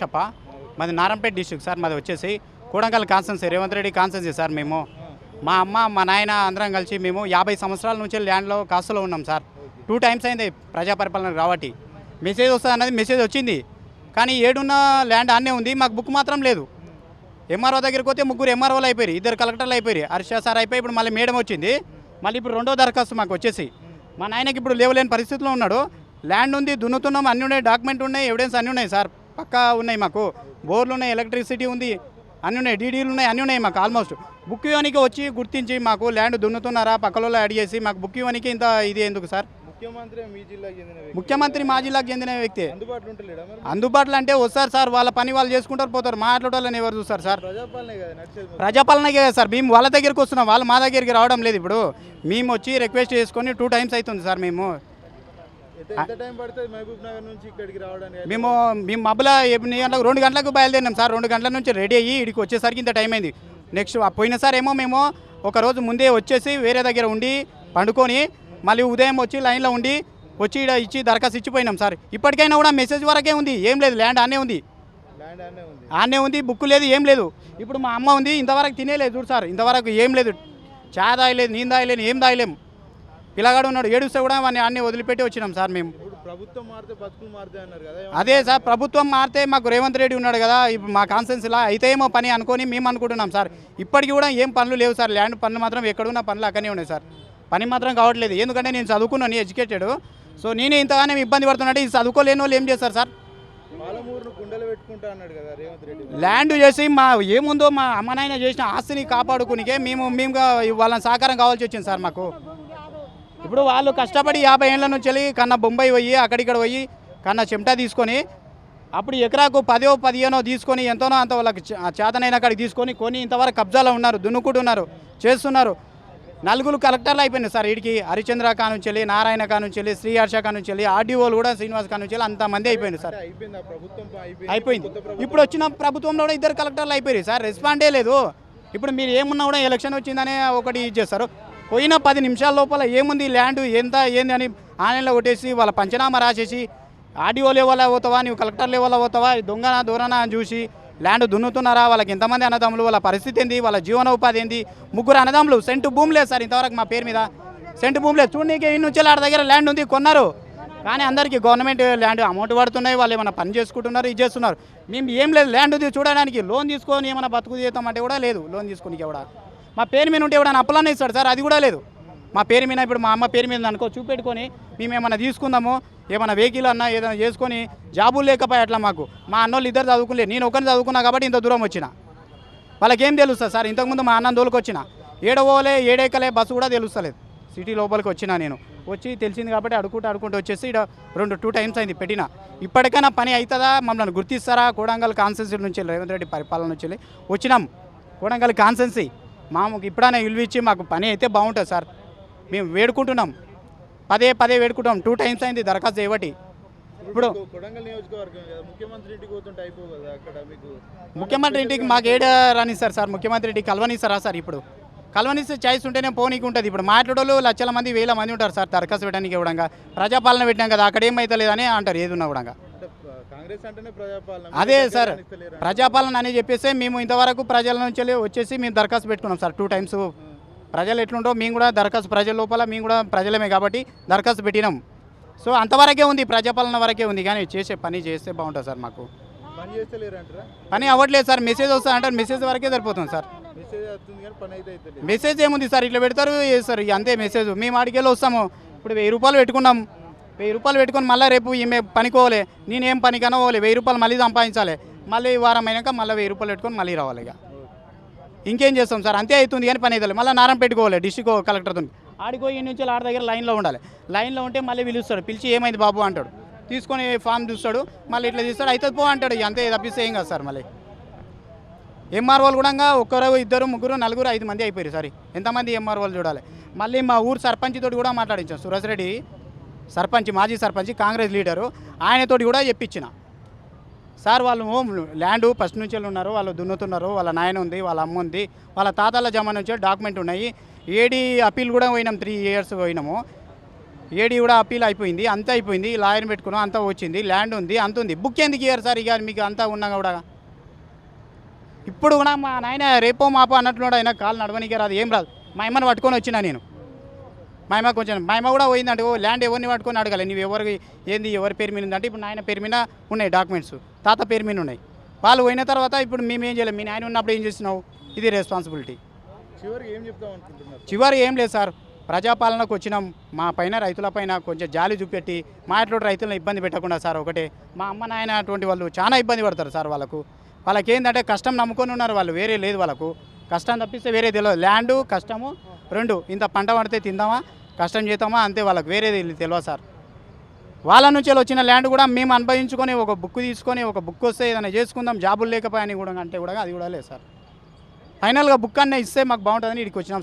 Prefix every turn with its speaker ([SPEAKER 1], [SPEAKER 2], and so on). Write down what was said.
[SPEAKER 1] చెప్ప? మాది Narampeta district sir మాది వచ్చేసి Kodangal constituency. Revanth Reddy constituency sir మేము. మా అమ్మ మా నాయన అందరం కలిసి మేము యాభై సంవత్సరాల నుంచి ల్యాండ్లో కాస్తులో ఉన్నాం సార్. టూ టైమ్స్ అయింది ప్రజా పరిపాలన కాబట్టి. మెసేజ్ వస్తుంది అన్నది మెసేజ్ వచ్చింది. కానీ ఏడున్న ల్యాండ్ అన్నే ఉంది మాకు బుక్ మాత్రం లేదు. ఎంఆర్ఓ దగ్గరికి పోతే ముగ్గురు ఎంఆర్ఓలు అయిపోయారు ఇద్దరు కలెక్టర్లు అయిపోయారు. హర్ష సార్ అయిపోయి ఇప్పుడు మళ్ళీ మేడం వచ్చింది. మళ్ళీ ఇప్పుడు రెండో దరఖాస్తు మాకు వచ్చేసి. మా నాయనకి ఇప్పుడు లేవలేని పరిస్థితిలో ఉన్నాడు. ల్యాండ్ ఉంది దున్నుతున్నాం అన్నీ ఉన్నాయి డాక్యుమెంట్ ఉన్నాయి ఎవిడెన్స్ అన్నీ ఉన్నాయి సార్. పక్కా ఉన్నాయి మాకు. బోర్లు ఉన్నాయి ఎలక్ట్రిసిటీ ఉంది అన్నీ ఉన్నాయి డీడీలు ఉన్నాయి అన్నీ ఉన్నాయి మాకు ఆల్మోస్ట్ బుక్ ఇవ్వడానికి వచ్చి గుర్తించి మాకు ల్యాండ్ దున్నుతున్నారా పక్కలలో యాడ్ చేసి మాకు బుక్ ఇవ్వడానికి ఇంత ఇది ఎందుకు సార్?
[SPEAKER 2] ముఖ్యమంత్రి మీ జిల్లాకి చెందిన వ్యక్తి.
[SPEAKER 1] ముఖ్యమంత్రి మా జిల్లాకు చెందిన వ్యక్తి.
[SPEAKER 2] అందుబాటులో
[SPEAKER 1] అంటే వస్తారు సార్ వాళ్ళ పని వాళ్ళు చేసుకుంటారు పోతారు. మాట్లాడాలని ఎవరు చూస్తారు సార్?
[SPEAKER 2] ప్రజాపాలనే కదా
[SPEAKER 1] సార్. మేము వాళ్ళ దగ్గరికి వస్తున్నాం వాళ్ళు మా దగ్గరికి రావడం లేదు ఇప్పుడు. మేము వచ్చి రిక్వెస్ట్ చేసుకొని టూ టైమ్స్ అవుతుంది సార్ మేము. మేము మేము మబ్బుల ఎన్ని గంటలకు రెండు గంటలకు బయలుదేరినాం సార్. రెండు గంటల నుంచి రెడీ అయ్యి ఇక్కడికి వచ్చేసరికి ఇంత టైం అయింది. నెక్స్ట్ పోయినసారి ఏమో మేము ఒక రోజు ముందే వచ్చేసి వేరే దగ్గర ఉండి పండుకొని మళ్ళీ ఉదయం వచ్చి లైన్లో ఉండి వచ్చి ఈడ ఇచ్చి దరఖాస్తు ఇచ్చిపోయినాం సార్. ఇప్పటికైనా కూడా మెసేజ్ వరకే ఉంది. ఏం లేదు ల్యాండ్ అనే ఉంది.
[SPEAKER 2] ల్యాండ్ అనే ఉంది.
[SPEAKER 1] ఆనే ఉంది బుక్ లేదు ఏం లేదు. ఇప్పుడు మా అమ్మ ఉంది ఇంతవరకు తినేలేదు చూడు సార్. ఇంతవరకు ఏం లేదు. చా దాయలేదు నేను దాయలేను ఏం దాయలేం పిల్లగాడు ఉన్నాడు ఏడుస్తే కూడా వాడిని అన్నీ వదిలిపెట్టి వచ్చినాం సార్ మేము.
[SPEAKER 2] ప్రభుత్వం మారితే బతుకులు మారుతాయి అన్నారు కదా
[SPEAKER 1] అదే సార్ ప్రభుత్వం మారితే మాకు రేవంత్ రెడ్డి ఉన్నాడు కదా ఇప్పుడు మా కాన్సెన్స్లా అయితే ఏమో పని అనుకొని మేము అనుకుంటున్నాం సార్. ఇప్పటికి కూడా ఏం పనులు లేవు సార్ ల్యాండ్ పనులు మాత్రం ఎక్కడున్న పనులు అక్కడనే ఉన్నాయి సార్. పని మాత్రం కావట్లేదు ఎందుకంటే నేను చదువుకున్నాను ఎడ్యుకేటెడ్. సో నేనే ఇంతగానే ఇబ్బంది పడుతున్నట్టు ఇది చదువుకోలేని వాళ్ళు ఏం చేస్తారు సార్? ల్యాండ్ చేసి మా ఏముందో మా అమ్మ నాయన చేసిన ఆస్తిని కాపాడుకునికే మేము మేముగా వాళ్ళని సహకారం కావాల్సి వచ్చింది సార్ మాకు. ఇప్పుడు వాళ్ళు కష్టపడి యాభై ఏళ్ళ నుంచి వెళ్ళి కన్నా బొంబాయి పోయి అక్కడిక్కడ పోయి కన్నా చెమటా తీసుకొని అప్పుడు ఎకరాకు పదో పదిహేనో తీసుకొని ఎంతోనో అంత వాళ్ళకి చేతనైన కాడికి తీసుకొని కొని ఇంతవరకు కబ్జాలో ఉన్నారు దున్నుకుంటున్నారు చేస్తున్నారు. నలుగురు కలెక్టర్లు అయిపోయింది సార్ వీడికి హరిచంద్ర కా నుంచి వెళ్ళి నారాయణ కా నుంచి వెళ్ళి శ్రీహర్ష కా నుంచి వెళ్ళి ఆర్డీఓలు కూడా శ్రీనివాస్ కా నుంచి వెళ్ళి అంతమంది అయిపోయింది సార్.
[SPEAKER 2] అయిపోయింది.
[SPEAKER 1] ఇప్పుడు వచ్చిన ప్రభుత్వంలో కూడా ఇద్దరు కలెక్టర్లు అయిపోయారు సార్ రెస్పాండే లేదు. ఇప్పుడు మీరు ఏమున్నా కూడా ఎలక్షన్ వచ్చిందనే ఒకటి ఇది చేస్తారు. పోయిన పది నిమిషాల లోపల ఏముంది? ల్యాండ్ ఎంత? ఏంది అని ఆన్లైన్లో కొట్టేసి వాళ్ళ పంచనామా రాసేసి ఆడియో లెవెల్ పోతావా నువ్వు కలెక్టర్ లెవెల్ పోతావా దొంగనా దూరనా అని చూసి ల్యాండ్ దున్నుతున్నారా? వాళ్ళకి ఎంతమంది అన్నదమ్ములు? వాళ్ళ పరిస్థితి ఏంది? వాళ్ళ జీవనోపాధి ఏంది? ముగ్గురు అన్నదమ్ములు సెంటు భూమి లేదు సార్ ఇంతవరకు మా పేరు మీద. సెంటు భూమి లేదు చూడనీకి ఇన్ని నుంచి ఆడ దగ్గర ల్యాండ్ ఉంది కొన్నారు. కానీ అందరికీ గవర్నమెంట్ ల్యాండ్ అమౌంట్ పడుతున్నాయి. వాళ్ళు ఏమైనా పని చేసుకుంటున్నారు ఇది చేస్తున్నారు. మేము ఏం లేదు. ల్యాండ్ ఉంది చూడడానికి. లోన్ తీసుకొని ఏమైనా బతుకు చేద్దామంటే కూడా లేదు. లోన్ తీసుకుని కూడా మా పేరు మీద ఉంటే ఎవడన్నా అప్పులన్నా ఇస్తాడు సార్ అది కూడా లేదు. మా పేరు మీద ఇప్పుడు మా అమ్మ పేరు మీద అనుకో చూపెట్టుకొని మేము ఏమైనా తీసుకుందాము ఏమైనా వెహికల్ అన్నా ఏదైనా చేసుకొని జాబులు లేకపోయా అట్లా మాకు. మా అన్నోళ్ళు ఇద్దరు చదువుకోలేదు నేను ఒకరిని చదువుకున్నా కాబట్టి ఇంత దూరం వచ్చిన. వాళ్ళకేం తెలుస్తుంది సార్ ఇంతకుముందు మా అన్న దోలుకు వచ్చిన. ఏడవోలే ఏడేకలే బస్సు కూడా తెలుస్తలేదు. సిటీ లోపలికి వచ్చిన నేను. వచ్చి తెలిసింది కాబట్టి అడుకుంటూ అడుకుంటూ వచ్చేసి ఇక్కడ రెండు టూ టైమ్స్ అయింది పెట్టిన. ఇప్పటికైనా పని అవుతుందా మమ్మల్ని గుర్తిస్తారా? కోడంగల్ కాన్సెన్సీ నుంచి రేవంత్ రెడ్డి పరిపాలన నుంచి వచ్చినాం. కోడంగల్ కాన్సెన్సీ మాకు ఇప్పుడైనా ఇల్లు ఇచ్చి మాకు పని అయితే బాగుంటుంది సార్. మేము వేడుకుంటున్నాం. పదే పదే వేడుకుంటాం టూ టైమ్స్ అయింది దరఖాస్తు చేయబట్టి. ఇప్పుడు
[SPEAKER 2] ముఖ్యమంత్రి ఇంటికి మీకు?
[SPEAKER 1] ఏడ రానిస్తారు సార్? ముఖ్యమంత్రి ఇంటికి కలవనిస్తారా సార్ ఇప్పుడు. కలవనిస్తే చాయిస్ ఉంటేనే పోనీకి ఉంటుంది ఇప్పుడు మాట్లాడోళ్ళు లక్షల మంది వేల మంది ఉంటారు సార్ దరఖాస్తు పెట్టడానికి ఇవ్వడంగా. ప్రజాపాలన పెట్టాం కదా అక్కడ ఏమైతే లేదని అంటారు ఏది ఉన్నా కూడా. అదే సార్? ప్రజాపాలన అని చెప్పేసి మేము ఇంతవరకు ప్రజల నుంచి వచ్చేసి మేము దరఖాస్తు పెట్టుకున్నాం సార్ టూ టైమ్స్ ప్రజలు ఎట్లుంటో మేము కూడా దరఖాస్తు ప్రజల లోపల మేము కూడా ప్రజలమే కాబట్టి దరఖాస్తు పెట్టినాం. సో అంతవరకే ఉంది ప్రజాపాలన వరకే ఉంది కానీ చేసే పని చేస్తే బాగుంటుంది సార్ మాకు.
[SPEAKER 2] పని అంటారా
[SPEAKER 1] అవ్వట్లేదు సార్ మెసేజ్ వస్తా అంటే మెసేజ్ వరకే సరిపోతుంది సార్.
[SPEAKER 2] మెసేజ్
[SPEAKER 1] ఏముంది సార్ ఇట్లా పెడతారు ఇక అంతే మెసేజ్. మేము ఆడికెళ్ళి వస్తాము. ఇప్పుడు వెయ్యి రూపాయలు పెట్టుకున్నాం. వెయ్యి రూపాయలు పెట్టుకొని మళ్ళీ రేపు ఈమె పనికోవాలి. నేనేం పనికైనా పోలే వెయ్యి రూపాయలు మళ్ళీ సంపాదించాలి. మళ్ళీ వారం అయినాక మళ్ళీ వెయ్యి రూపాయలు పెట్టుకొని మళ్ళీ రావాలి ఇక. ఇంకేం చేస్తాం సార్? అంతే అవుతుంది కానీ పని అవుతుంది మళ్ళీ నారం పెట్టుకోవాలి డిస్టిక్ కలెక్టర్తో. ఆడికో ఈ నుంచి ఆడ దగ్గర లైన్లో ఉండాలి. లైన్లో ఉంటే మళ్ళీ పిలుస్తాడు. పిలిచి ఏమైంది బాబు అంటాడు. తీసుకొని ఫామ్ చూస్తాడు. మళ్ళీ ఇట్లా తీస్తాడు అయితే పో అంటాడు. ఇక అంతే తప్పిస్తే ఏం కాదు సార్ మళ్ళీ. ఎంఆర్ఓలు కూడా ఒక్కరు ఇద్దరు ముగ్గురు నలుగురు ఐదు మంది అయిపోయారు సారీ. ఎంతమంది ఎంఆర్ఓలు చూడాలి? మళ్ళీ మా ఊరు సర్పంచ్ తోటి కూడా మాట్లాడించాం. సురేష్ రెడ్డి సర్పంచ్ మాజీ సర్పంచ్ కాంగ్రెస్ లీడరు ఆయనతోటి కూడా చెప్పించిన. సార్ వాళ్ళు ల్యాండ్ ఫస్ట్ నుంచి ఉన్నారు వాళ్ళు దున్నుతున్నారు వాళ్ళ నాయన ఉంది వాళ్ళ అమ్మ ఉంది వాళ్ళ తాతల జమ నుంచి డాక్యుమెంట్ ఉన్నాయి. ఏడీ అప్పీల్ కూడా పోయినాం త్రీ ఇయర్స్ పోయినాము. ఏడీ కూడా అప్పీల్ అయిపోయింది అంతా అయిపోయింది లాయర్ని పెట్టుకున్నాం అంతా వచ్చింది ల్యాండ్ ఉంది అంత ఉంది. బుక్ ఎందుకు ఇయ్యారు సార్ ఇక మీకు అంతా ఉన్నా కూడా? ఇప్పుడు కూడా మా నాయన రేపో మాపో అన్నట్లు అయినా కాలు నడవనికే రాదు ఏం రాదు. మా అమ్మని పట్టుకొని వచ్చినా నేను. మా అమ్మ కొంచెం మా అమ్మ కూడా పోయిందంటే ఓ ల్యాండ్ ఎవరిని పట్టుకొని అడగాలి? నువ్వు ఎవరికి ఏంది ఎవరి పేరు మీద ఉందంటే ఇప్పుడు నాయన పేరు మీద ఉన్నాయి డాక్యుమెంట్స్. తాత పేరు మీద ఉన్నాయి. వాళ్ళు పోయిన తర్వాత ఇప్పుడు మేము ఏం చేయలేము మీ నాయన ఉన్నప్పుడు ఏం చేస్తున్నావు? ఇది రెస్పాన్సిబిలిటీ
[SPEAKER 2] చివరికి ఏం చెప్తాం
[SPEAKER 1] చివరి ఏం లేదు సార్. ప్రజాపాలనకు వచ్చినాం. మా పైన రైతుల పైన కొంచెం జాలి చూపెట్టి మా ఇట్లా రైతులను ఇబ్బంది పెట్టకుండా సార్ ఒకటే. మా అమ్మ నాయన అటువంటి వాళ్ళు చాలా ఇబ్బంది పడతారు సార్ వాళ్ళకు. వాళ్ళకి ఏంటంటే కష్టం నమ్ముకొని ఉన్నారు వాళ్ళు. వేరే లేదు వాళ్ళకు. కష్టం తప్పిస్తే వేరే తెలియదు ల్యాండ్ కష్టము రెండు ఇంత పంట పడితే తిందామా? కష్టం చేద్దామా? అంతే వాళ్ళకి వేరేది తెలియదు సార్. వాళ్ళ నుంచి వచ్చిన ల్యాండ్ కూడా మేము అనుభవించుకొని ఒక బుక్ తీసుకొని ఒక బుక్ వస్తే ఏదైనా చేసుకుందాం జాబులు లేకపోయాని కూడా అంటే కూడా అది కూడా లేదు సార్. ఫైనల్గా బుక్ అన్నీ ఇస్తే మాకు బాగుంటుందని ఇక్కడికి వచ్చినాం